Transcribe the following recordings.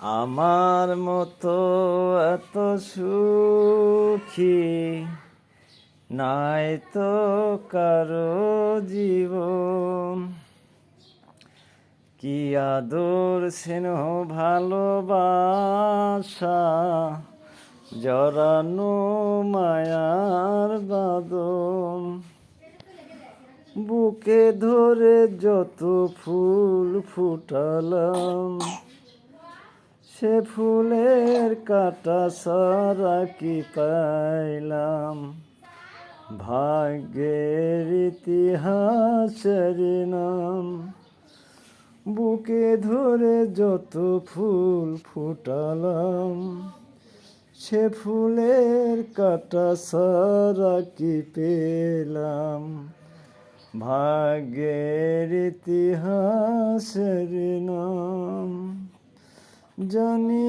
আমার মতো এত সুখী নাই তো কারও জীবন। কি আদর, স্নেহ, ভালোবাসা জরানো মায়ার বাদন বুকে ধরে যত ফুল ফুটালাম সে ফুলের কাটা সারা কি পাইলাম? ভাগ্যের ইতিহাসের নাম। বুকে ধরে যত ফুল ফুটালাম, সে ফুলের কাটা সারা কি পেলাম? ভাগ্যের ইতিহাসের নাম। জানি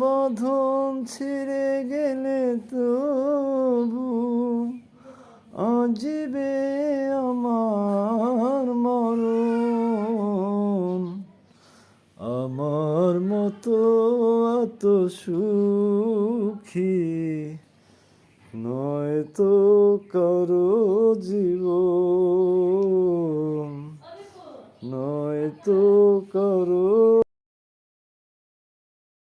বধন ছিঁড়ে গেলে তবু অজিবে আমার মরণ। আমার মতো এত সুখী নয় তো কারও জীব নয় তো